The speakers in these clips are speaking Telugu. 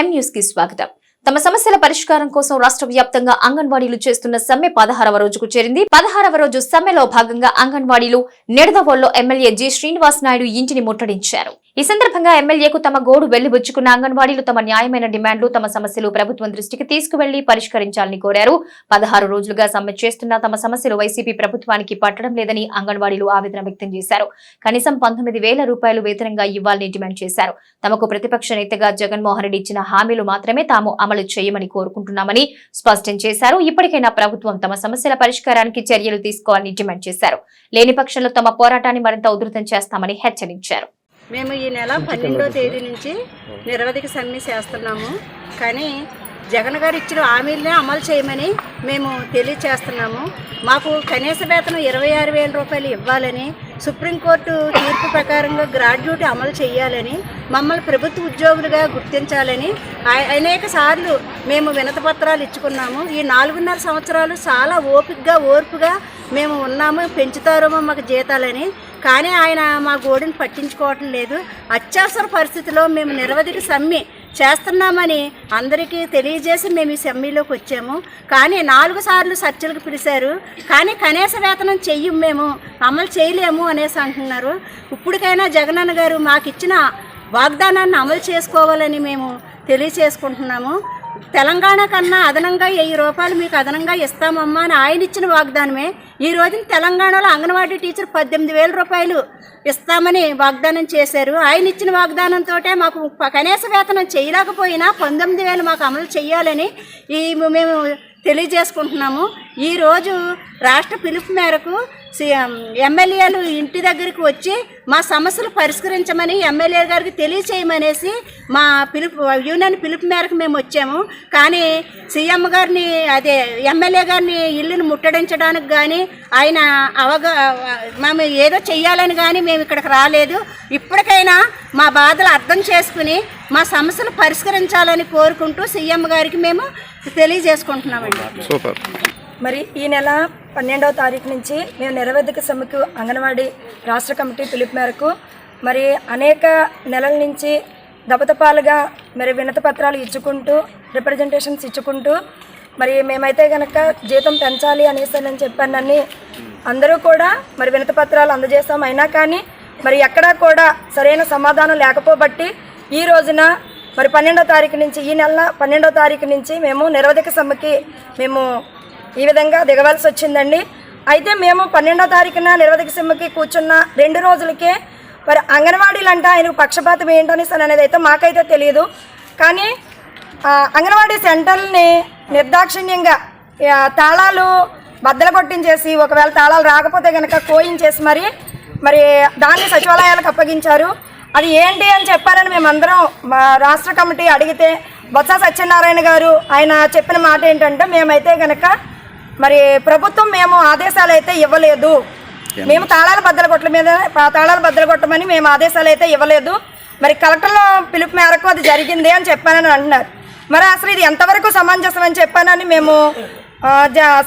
ఎం న్యూస్కి స్వాగతం. తమ సమస్యల పరిష్కారం కోసం రాష్ట్ర వ్యాప్తంగా అంగన్వాడీలు చేస్తున్న సమ్మె పదహారవ రోజుకు చేరింది. పదహారవ రోజు సమ్మెలో భాగంగా అంగన్వాడీలు నిడదవోల్లో ఎమ్మెల్యే జి శ్రీనివాస్ నాయుడు ఇంటిని ముట్టడించారు. ఈ సందర్భంగా ఎమ్మెల్యేకు తమ గోడు వెళ్ళిబుచ్చుకున్న అంగన్వాడీలు తమ న్యాయమైన డిమాండ్లు తమ సమస్యలు ప్రభుత్వం దృష్టికి తీసుకువెళ్ళి పరిష్కరించాలని కోరారు. పదహారు రోజులుగా సమ్మె చేస్తున్న తమ సమస్యలు వైసీపీ ప్రభుత్వానికి పట్టడం లేదని అంగన్వాడీలు ఆవేదన వ్యక్తం చేశారు. కనీసం పంతొమ్మిది వేల రూపాయలు వేతనంగా ఇవ్వాలని డిమాండ్ చేశారు. తమకు ప్రతిపక్ష నేతగా జగన్మోహన్ రెడ్డి ఇచ్చిన హామీలు మాత్రమే తాము అమలు చేయమని కోరుకుంటున్నామని స్పష్టం చేశారు. ఇప్పటికైనా ప్రభుత్వం తమ సమస్యల పరిష్కారానికి చర్యలు తీసుకోవాలని డిమాండ్ చేశారు. లేని పక్షంలో తమ పోరాటాన్ని మరింత ఉధృతం చేస్తామని హెచ్చరించారు. మేము ఈ నెల పన్నెండో తేదీ నుంచి నిరవధిక సమ్మె చేస్తున్నాము. కానీ జగన్ గారు ఇచ్చిన హామీలనే అమలు చేయమని మేము తెలియచేస్తున్నాము. మాకు కనీస వేతనం ఇరవై ఆరు వేల రూపాయలు ఇవ్వాలని సుప్రీంకోర్టు తీర్పు ప్రకారంగా గ్రాడ్యుయేట్ అమలు చేయాలని మమ్మల్ని ప్రభుత్వ ఉద్యోగులుగా గుర్తించాలని అనేక సార్లు మేము వినతి పత్రాలు ఇచ్చుకున్నాము. ఈ నాలుగున్నర సంవత్సరాలు చాలా ఓపికగా ఓర్పుగా మేము ఉన్నాము. పెంచుతారేమో మాకు జీతాలని. కానీ ఆయన మా గోడును పట్టించుకోవటం లేదు. అత్యవసర పరిస్థితిలో మేము నిరవధిక సమ్మె చేస్తున్నామని అందరికీ తెలియజేసి మేము ఈ సమ్మెలోకి వచ్చాము. కానీ నాలుగు సార్లు చర్చలకు పిలిచారు. కానీ కనీస వేతనం చెయ్యం మేము అమలు చేయలేము అనేసి అంటున్నారు. ఇప్పటికైనా జగనన్న గారు మాకు ఇచ్చిన వాగ్దానాన్ని అమలు చేసుకోవాలని మేము తెలియచేసుకుంటున్నాము తెలంగాణ కన్నా అదనంగా వెయ్యి రూపాయలు మీకు అదనంగా ఇస్తామమ్మా అని ఆయన ఇచ్చిన వాగ్దానమే. ఈ రోజున తెలంగాణలో అంగన్వాడీ టీచర్ పద్దెనిమిది వేల రూపాయలు ఇస్తామని వాగ్దానం చేశారు. ఆయన ఇచ్చిన వాగ్దానంతో మాకు కనీస వేతనం చేయలేకపోయినా పంతొమ్మిది వేలు మాకు అమలు చేయాలని ఈ మేము తెలియజేసుకుంటున్నాము. ఈరోజు రాష్ట్ర పిలుపు మేరకు ఎమ్మెల్యేలు ఇంటి దగ్గరికి వచ్చి మా సమస్యలు పరిష్కరించమని ఎమ్మెల్యే గారికి తెలియచేయమనేసి మా పిలుపు యూనియన్ పిలుపు మేరకు మేము వచ్చాము. కానీ సీఎం గారిని అదే ఎమ్మెల్యే గారిని ఇల్లును ముట్టడించడానికి కానీ ఆయన అవగా మేము ఏదో చెయ్యాలని కానీ మేము ఇక్కడికి రాలేదు. ఇప్పటికైనా మా బాధలు అర్థం చేసుకుని మా సమస్యలు పరిష్కరించాలని కోరుకుంటూ సీఎం గారికి మేము తెలియజేసుకుంటున్నామండి. సూపర్. మరి ఈ నెల పన్నెండవ తారీఖు నుంచి మేము నిరవేదిక సమ్మెకు అంగన్వాడీ రాష్ట్ర కమిటీ పిలుపు మేరకు మరి అనేక నెలల నుంచి దపదపాలుగా మరి వినతి పత్రాలు ఇచ్చుకుంటూ రిప్రజెంటేషన్స్ ఇచ్చుకుంటూ మరి మేమైతే కనుక జీతం పెంచాలి అనేసి నేను చెప్పానని అందరూ కూడా మరి వినతి పత్రాలు అందజేసాం అయినా కానీ మరి ఎక్కడా కూడా సరైన సమాధానం లేకపోబట్టి ఈ రోజున మరి పన్నెండో తారీఖు నుంచి ఈ నెల పన్నెండో తారీఖు నుంచి మేము నిరవధిక సమ్మెకి మేము ఈ విధంగా దిగవలసి వచ్చిందండి. అయితే మేము పన్నెండో తారీఖున నిరవధిక సిమ్మకి కూర్చున్న రెండు రోజులకే మరి అంగన్వాడీలు అంటే ఆయనకు పక్షపాతం ఏంటనేసి అనేది అయితే మాకైతే తెలియదు కానీ అంగన్వాడీ సెంటర్ని నిర్దాక్షిణ్యంగా తాళాలు బద్దలు కొట్టించేసి ఒకవేళ తాళాలు రాకపోతే కనుక కోయించేసి మరి మరి దాన్ని సచివాలయాలకు అప్పగించారు. అది ఏంటి అని చెప్పారని మేమందరం రాష్ట్ర కమిటీ అడిగితే బొత్స సత్యనారాయణ గారు ఆయన చెప్పిన మాట ఏంటంటే మేమైతే కనుక మరి ప్రభుత్వం మేము ఆదేశాలు అయితే ఇవ్వలేదు. మేము తాళాల బద్దల కొట్ల మీద తాళాల బద్దల కొట్టమని మేము ఆదేశాలు అయితే ఇవ్వలేదు. మరి కలెక్టర్ల పిలుపు మేరకు అది జరిగింది అని చెప్పానని అంటున్నారు. మరి అసలు ఇది ఎంతవరకు సమంజసం అని చెప్పానని మేము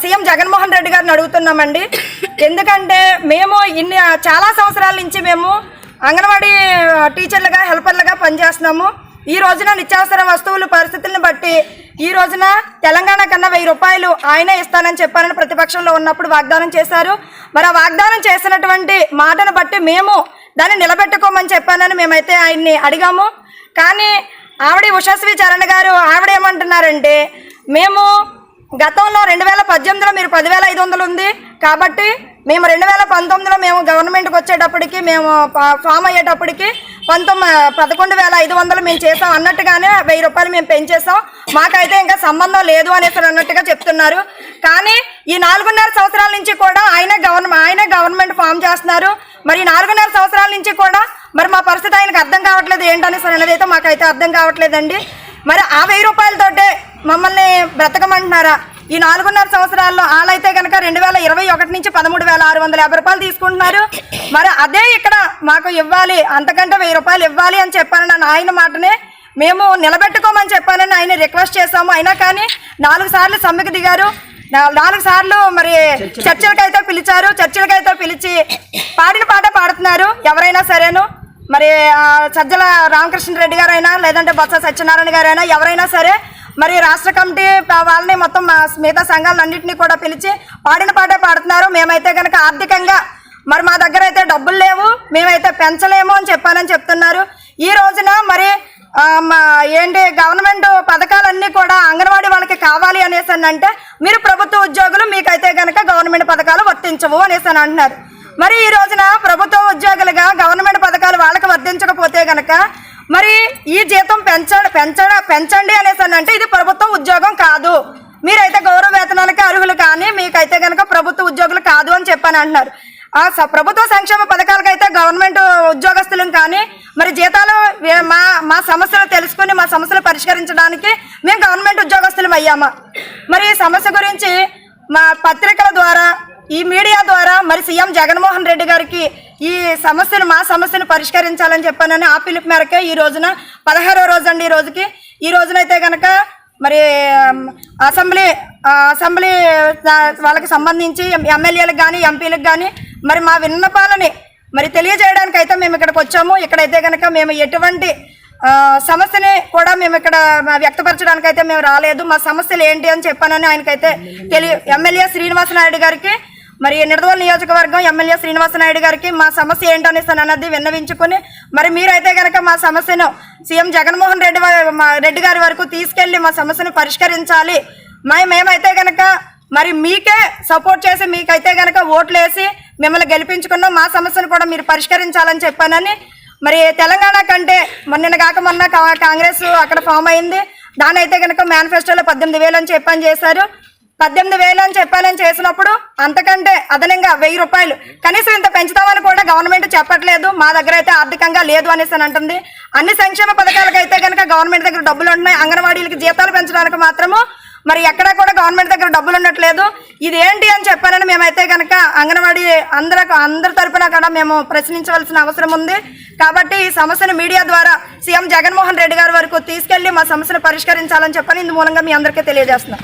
సీఎం జగన్మోహన్ రెడ్డి గారిని అడుగుతున్నామండి. ఎందుకంటే మేము ఇన్ని చాలా సంవత్సరాల నుంచి మేము అంగన్వాడీ టీచర్లుగా హెల్పర్లుగా పనిచేస్తున్నాము. ఈ రోజున నిత్యావసర వస్తువుల పరిస్థితులను బట్టి ఈ రోజున తెలంగాణ కన్నా వెయ్యి రూపాయలు ఆయనే ఇస్తానని చెప్పారని ప్రతిపక్షంలో ఉన్నప్పుడు వాగ్దానం చేశారు. మరి ఆ వాగ్దానం చేసినటువంటి మాటను బట్టి మేము దాన్ని నిలబెట్టుకోమని చెప్పానని మేమైతే ఆయన్ని అడిగాము. కానీ ఆవిడ ఉషశ్రీ చరణ్ గారు ఆవిడ ఏమంటున్నారంటే మేము గతంలో రెండు వేల పద్దెనిమిదిలో మీరు పదివేల ఐదు వందలు ఉంది కాబట్టి మేము రెండు వేల పంతొమ్మిదిలో మేము గవర్నమెంట్కి వచ్చేటప్పటికి మేము ఫామ్ అయ్యేటప్పటికి పంతొమ్మిది పదకొండు వేల ఐదు వందలు మేము చేసాం అన్నట్టుగానే వెయ్యి రూపాయలు మేము పెంచేసాం మాకైతే ఇంకా సంబంధం లేదు అనేసి అన్నట్టుగా చెప్తున్నారు. కానీ ఈ నాలుగున్నర సంవత్సరాల నుంచి కూడా ఆయన గవర్నమెంట్ ఆయన గవర్నమెంట్ ఫామ్ చేస్తున్నారు. మరి నాలుగున్నర సంవత్సరాల నుంచి కూడా మరి మా పరిస్థితి ఆయనకు అర్థం కావట్లేదు ఏంటనేసి అన్నది అయితే మాకైతే అర్థం కావట్లేదండి. మరి ఆ వెయ్యి రూపాయలతోటే మమ్మల్ని బ్రతకమంటున్నారా? ఈ నాలుగున్నర సంవత్సరాల్లో వాళ్ళైతే కనుక రెండు వేల ఇరవై ఒకటి నుంచి పదమూడు వేల ఆరు వందల యాభై రూపాయలు తీసుకుంటున్నారు. మరి అదే ఇక్కడ మాకు ఇవ్వాలి అంతకంటే వెయ్యి రూపాయలు ఇవ్వాలి అని చెప్పానని ఆయన మాటనే మేము నిలబెట్టుకోమని చెప్పానని ఆయన రిక్వెస్ట్ చేశాము. అయినా కానీ నాలుగు సార్లు సమ్మెకు దిగారు. నాలుగు సార్లు మరి చర్చలకైతే పిలిచారు. చర్చలకైతే పిలిచి పాడిన పాట పాడుతున్నారు. ఎవరైనా సరేను. మరి ఆ, సజ్జల రామకృష్ణారెడ్డి గారైనా లేదంటే బొత్స సత్యనారాయణ గారైనా ఎవరైనా సరే మరి రాష్ట్ర కమిటీ వాళ్ళని మొత్తం మా మిగతా సంఘాలన్నింటినీ కూడా పిలిచి పాడిన పాటే పాడుతున్నారు. మేమైతే కనుక ఆర్థికంగా మరి మా దగ్గర అయితే డబ్బులు లేవు మేమైతే పెంచలేము అని చెప్పానని చెప్తున్నారు. ఈ రోజున మరి మా ఏంటి గవర్నమెంట్ పథకాలన్నీ కూడా అంగన్వాడీ వాళ్ళకి కావాలి అనేసి అని అంటే మీరు ప్రభుత్వ ఉద్యోగులు మీకైతే కనుక గవర్నమెంట్ పథకాలు వర్తించవు అనేసి అని అంటున్నారు. మరి ఈ రోజున ప్రభుత్వ ఉద్యోగులుగా గవర్నమెంట్ పథకాలు వాళ్ళకి వర్తించకపోతే కనుక మరి ఈ జీతం పెంచండి పెంచడ పెంచండి అనేసి అని అంటే ఇది ప్రభుత్వ ఉద్యోగం కాదు. మీరైతే గౌరవ వేతనాలకి అర్హులు కానీ మీకైతే కనుక ప్రభుత్వ ఉద్యోగులు కాదు అని చెప్పాను అంటున్నారు. ఆ స- ప్రభుత్వ సంక్షేమ పథకాలకైతే గవర్నమెంట్ ఉద్యోగస్తులను కానీ మరి జీతాలు మా మా సమస్యలు తెలుసుకుని మా సమస్యలు పరిష్కరించడానికి మేము గవర్నమెంట్ ఉద్యోగస్తులం అయ్యామా. మరి ఈ సమస్య గురించి మా పత్రికల ద్వారా ఈ మీడియా ద్వారా మరి సీఎం జగన్మోహన్ రెడ్డి గారికి ఈ సమస్యను మా సమస్యను పరిష్కరించాలని చెప్పానని ఆ పిలుపు మేరకే ఈ రోజున పదహారో రోజు అండి ఈ రోజుకి. ఈ రోజునైతే కనుక మరి అసెంబ్లీ అసెంబ్లీ వాళ్ళకి సంబంధించి ఎమ్మెల్యేలకు కానీ ఎంపీలకు కానీ మరి మా విన్నపాలని మరి తెలియజేయడానికి అయితే మేము ఇక్కడికి వచ్చాము. ఇక్కడైతే కనుక మేము ఎటువంటి సమస్యని కూడా మేము ఇక్కడ వ్యక్తపరచడానికి అయితే మేము రాలేదు. మా సమస్యలు ఏంటి అని చెప్పానని ఆయనకైతే తెలియ ఎమ్మెల్యే శ్రీనివాస నాయుడు గారికి మరి నిడదవోలు నియోజకవర్గం ఎమ్మెల్యే శ్రీనివాసనాయుడు గారికి మా సమస్య ఏంటనేసి అన్నది విన్నవించుకుని మరి మీరైతే కనుక మా సమస్యను సీఎం జగన్మోహన్ రెడ్డి మా రెడ్డి గారి వరకు తీసుకెళ్ళి మా సమస్యను పరిష్కరించాలి. మరి మేమైతే కనుక మరి మీకే సపోర్ట్ చేసి మీకైతే కనుక ఓట్లు వేసి మిమ్మల్ని గెలిపించుకున్నాం. మా సమస్యను కూడా మీరు పరిష్కరించాలని చెప్పానని. మరి తెలంగాణ కంటే మొన్న కాక మొన్న కా- కాంగ్రెస్ అక్కడ ఫామ్ అయింది. దాని అయితే కనుక మేనిఫెస్టోలో పద్దెనిమిది వేలు అని చెప్పని చేశారు. పద్దెనిమిది వేలు అని చెప్పాలని చేసినప్పుడు అంతకంటే అదనంగా వెయ్యి రూపాయలు. కనీసం ఇంత పెంచుతామని కూడా గవర్నమెంట్ చెప్పట్లేదు. మా దగ్గర అయితే ఆర్థికంగా లేదు అనేసి అని అంటుంది. అన్ని సంక్షేమ పథకాలకు అయితే కనుక గవర్నమెంట్ దగ్గర డబ్బులు ఉన్నాయి అంగన్వాడీలకి జీతాలు పెంచడానికి మాత్రము మరి ఎక్కడా కూడా గవర్నమెంట్ దగ్గర డబ్బులు ఉండట్లేదు. ఇది ఏంటి అని చెప్పానని మేమైతే కనుక అంగన్వాడీ అందరూ అందరి తరపున కూడా మేము ప్రశ్నించవలసిన అవసరం ఉంది. కాబట్టి ఈ సమస్యను మీడియా ద్వారా సీఎం జగన్మోహన్ రెడ్డి గారి వరకు తీసుకెళ్ళి మా సమస్యను పరిష్కరించాలని చెప్పని ఇందు మూలంగా మీ అందరికీ తెలియజేస్తున్నాం.